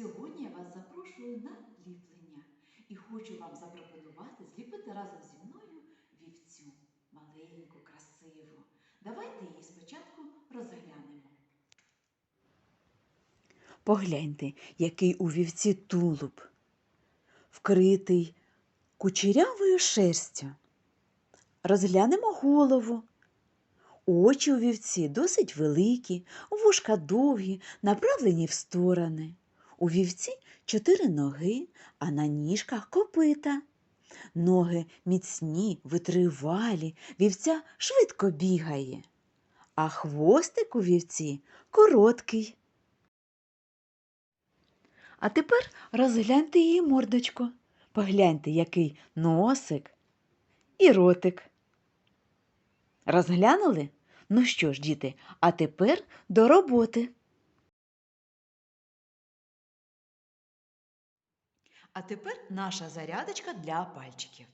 Сьогодні я вас запрошую на ліплення і хочу вам запропонувати зліпити разом зі мною вівцю маленьку, красиву. Давайте її спочатку розглянемо. Погляньте, який у вівці тулуб, вкритий кучерявою шерстю. Розглянемо голову. Очі у вівці досить великі, вушка довгі, направлені в сторони. У вівці чотири ноги, а на ніжках копита. Ноги міцні, витривалі, вівця швидко бігає, а хвостик у вівці короткий. А тепер розгляньте її мордочку. Погляньте, який носик і ротик. Розглянули? Ну що ж, діти, а тепер до роботи. А тепер наша зарядочка для пальчиків.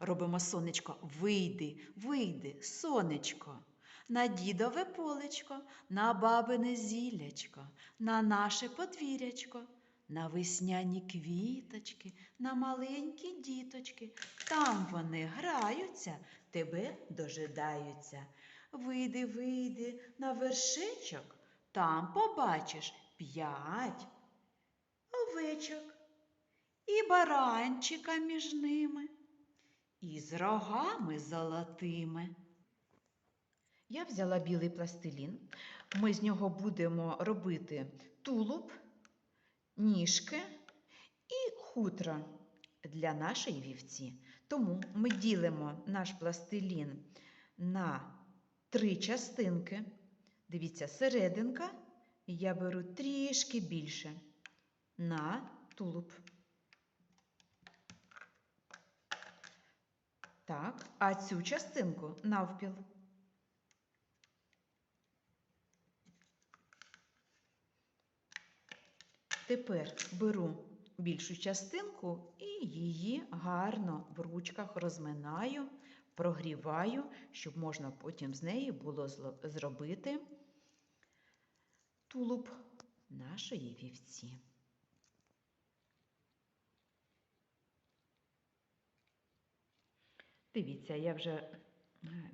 Робимо сонечко вийди, вийди, сонечко. На дідове полечко, на бабине зіллячко, на наше подвір'ячко, на весняні квіточки, на маленькі діточки. Там вони граються, тебе дожидаються. Вийди, вийди на вершечок, там побачиш п'ять овечок і баранчика між ними, і з рогами золотими. Я взяла білий пластилін. Ми з нього будемо робити тулуб, ніжки і хутро для нашої вівці. Тому ми ділимо наш пластилін на три частинки. Дивіться, серединка я беру трішки більше на тулуб. Так, а цю частинку навпіл. Тепер беру більшу частинку і її гарно в ручках розминаю, прогріваю, щоб можна потім з неї було зробити тулуб нашої вівці. Дивіться, я вже е,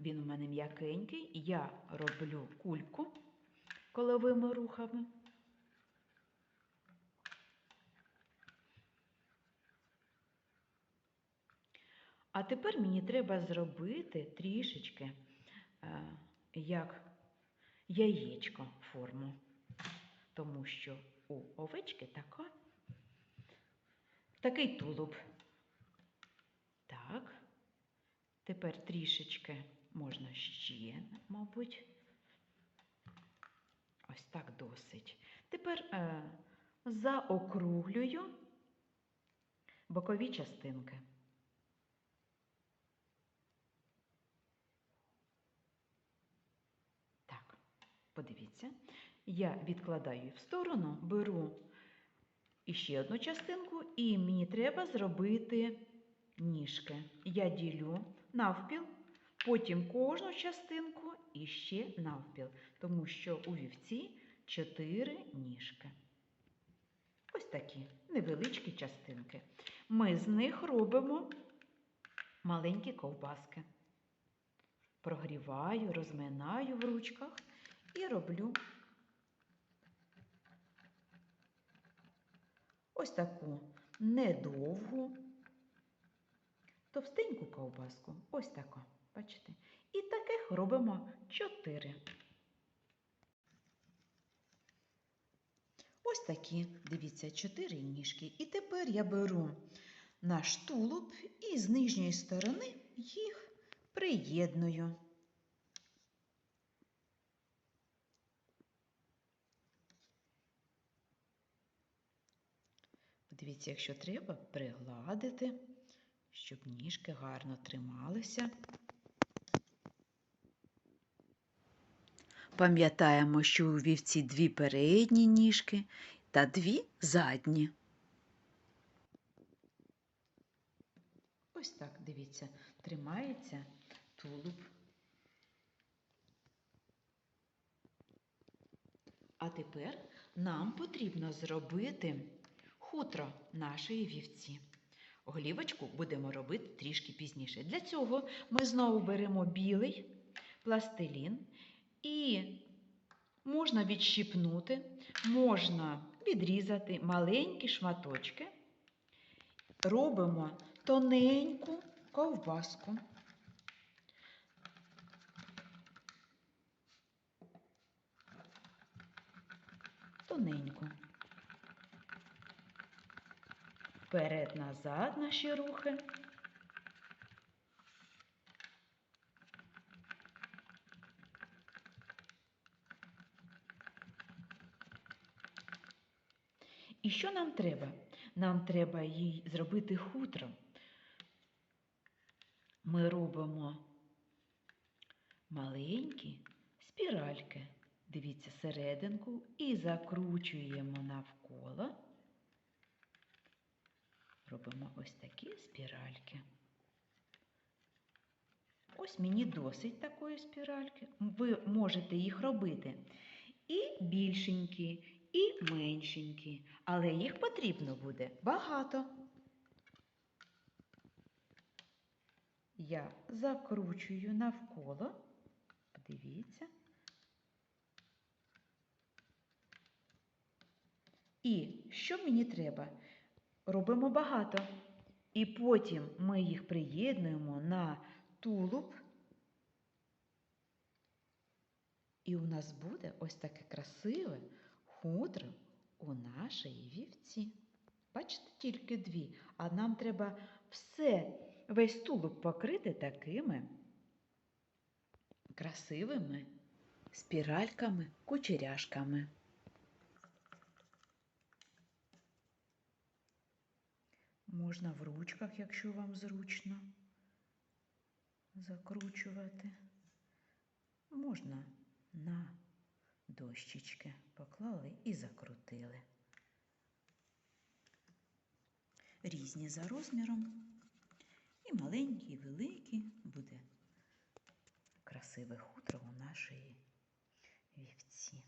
він у мене м'якенький, я роблю кульку коловими рухами. А тепер мені треба зробити трішечки е, як яєчко форму, тому що у овечки така, такий тулуб. Так. Тепер трішечки можна ще, мабуть. Ось так досить. Тепер е, заокруглюю бокові частинки. Так, подивіться. Я відкладаю в сторону, беру іще одну частинку, і мені треба зробити ніжки. Я ділю навпіл, потім кожну частинку і ще навпіл, тому що у вівці чотири ніжки. Ось такі невеличкі частинки. Ми з них робимо маленькі ковбаски. Прогріваю, розминаю в ручках і роблю ось таку недовгу товстеньку ковбаску. Ось таку. Бачите? І таких робимо чотири. Ось такі, дивіться, чотири ніжки. І тепер я беру наш тулуб і з нижньої сторони їх приєдную. Подивіться, якщо треба, пригладити щоб ніжки гарно трималися. Пам'ятаємо, що у вівці дві передні ніжки та дві задні. Ось так, дивіться, тримається тулуб. А тепер нам потрібно зробити хутро нашої вівці. Голівочку будемо робити трішки пізніше. Для цього ми знову беремо білий пластилін і можна відщипнути, можна відрізати маленькі шматочки. Робимо тоненьку ковбаску. Тоненьку. Вперед-назад наші рухи. І що нам треба? Нам треба їй зробити хутро. Ми робимо маленькі спіральки. Дивіться серединку і закручуємо навколо. Робимо ось такі спіральки. Ось мені досить такої спіральки. Ви можете їх робити і більшенькі, і меншенькі, але їх потрібно буде багато. Я закручую навколо. Подивіться. І що мені треба? Робимо багато. І потім ми їх приєднуємо на тулуб. І у нас буде ось таке красиве хутро у нашій вівці. Бачите, тільки дві. А нам треба все, весь тулуб покрити такими красивими спіральками, кучеряшками. Можна в ручках, якщо вам зручно закручувати. Можна на дощечки поклали і закрутили. Різні за розміром. І маленькі, і великі буде красиве хутро у нашої вівці.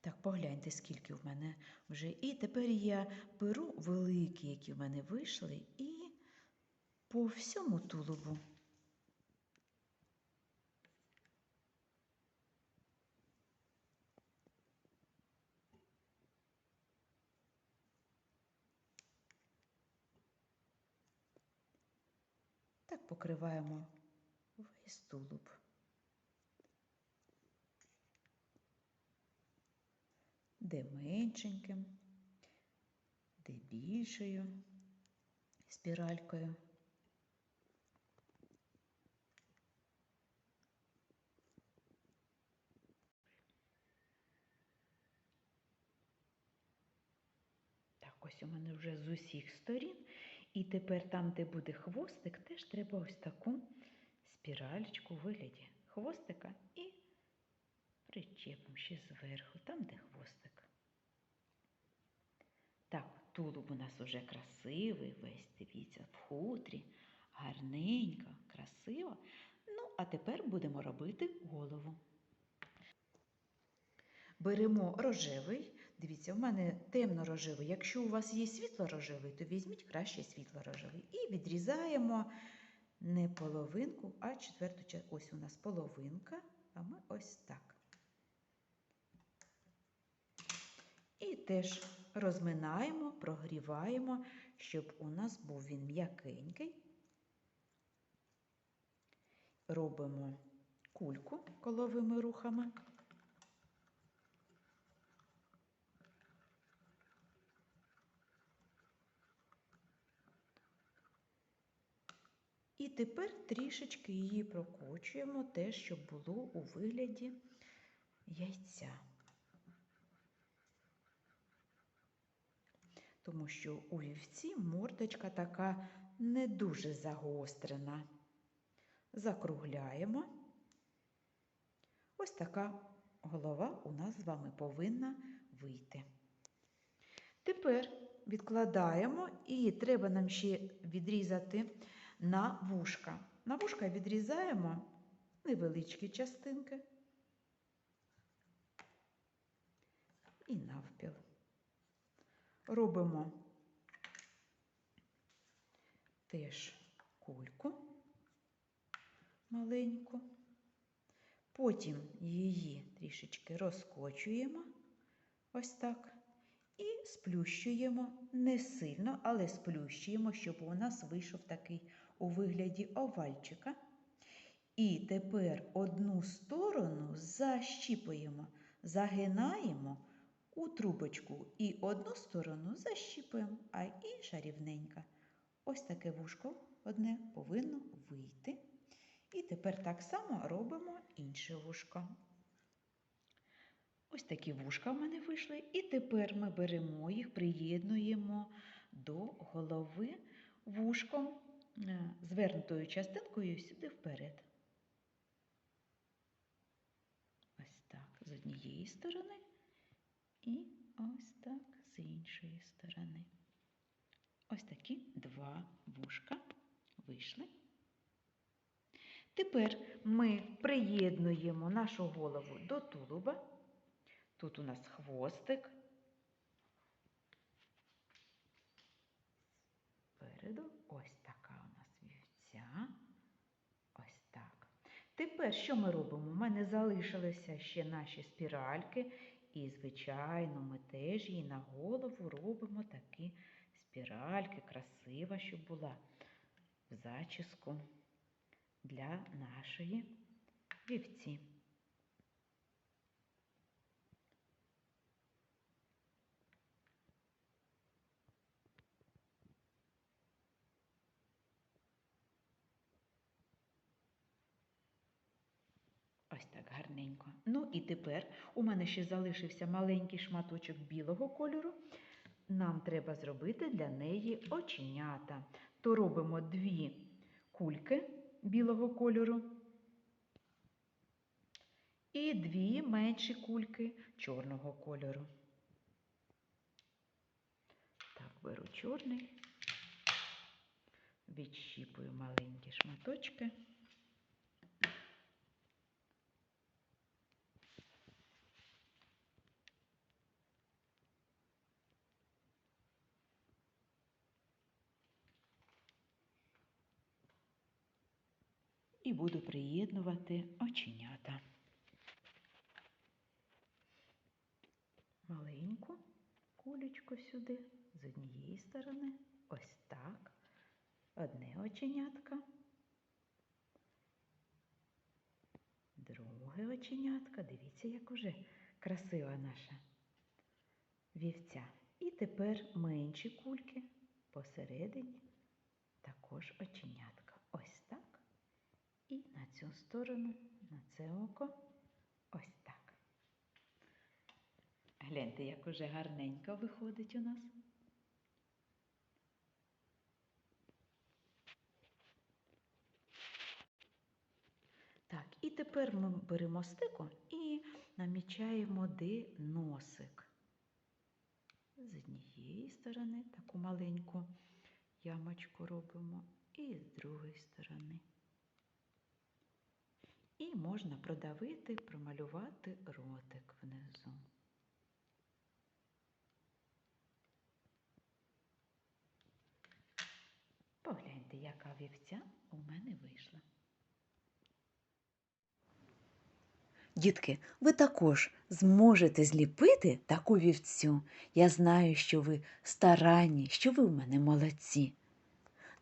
Так, погляньте, скільки в мене вже. І тепер я беру великі, які в мене вийшли, і по всьому тулубу. Так покриваємо весь тулуб. Де меншеньким, де більшою спіралькою. Так, ось у мене вже з усіх сторін. І тепер там, де буде хвостик, теж треба ось таку спіральку у вигляді хвостика і причепимо ще зверху, там, де хвостик. Так, тулуб у нас уже красивий, весь, дивіться, в хутрі, гарненько, красиво. Ну, а тепер будемо робити голову. Беремо рожевий. Дивіться, у мене темно-рожевий. Якщо у вас є світло-рожевий, то візьміть краще світло-рожевий. І відрізаємо не половинку, а четверту частину. Ось у нас половинка, а ми ось так. І теж розминаємо, прогріваємо, щоб у нас був він м'якенький. Робимо кульку коловими рухами. І тепер трішечки її прокочуємо, те, щоб було у вигляді яйця. Тому що у вівці мордочка така не дуже загострена. Закругляємо. Ось така голова у нас з вами повинна вийти. Тепер відкладаємо і треба нам ще відрізати на вушка. На вушка відрізаємо невеличкі частинки і навпіл. Робимо теж кульку маленьку. Потім її трішечки розкочуємо, ось так, і сплющуємо не сильно, але сплющуємо, щоб у нас вийшов такий у вигляді овальчика. І тепер одну сторону защіпуємо, загинаємо у трубочку і одну сторону защіпуємо, а інша рівненька. Ось таке вушко одне повинно вийти. І тепер так само робимо інше вушко. Ось такі вушка в мене вийшли. І тепер ми беремо їх, приєднуємо до голови вушком, е, звернутою частинкою сюди вперед. Ось так з однієї сторони і ось так з іншої сторони. Ось такі два вушка вийшли. Тепер ми приєднуємо нашу голову до тулуба. Тут у нас хвостик. Спереду ось така у нас вівця. Ось так. Тепер що ми робимо? У мене залишилися ще наші спіральки. І, звичайно, ми теж їй на голову робимо такі спіральки, красива, щоб була в зачіску для нашої вівці. Ось так гарненько. Ну і тепер у мене ще залишився маленький шматочок білого кольору. Нам треба зробити для неї оченята. То робимо дві кульки білого кольору і дві менші кульки чорного кольору. Так, беру чорний, відщіпую маленькі шматочки. І буду приєднувати оченята. Маленьку кулечку сюди з однієї сторони, ось так, одне оченятка, друге оченятка. Дивіться, як уже красива наша вівця. І тепер менші кульки посередині також оченятка. Ось так. І на цю сторону, на це око, ось так. Гляньте, як уже гарненько виходить у нас. Так, і тепер ми беремо стику і намічаємо де носик. З однієї сторони таку маленьку ямочку робимо, і з другої сторони. І можна продавити, промалювати ротик внизу. Погляньте, яка вівця у мене вийшла. Дітки, ви також зможете зліпити таку вівцю. Я знаю, що ви старанні, що ви в мене молодці.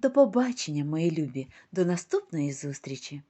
До побачення, мої любі, до наступної зустрічі!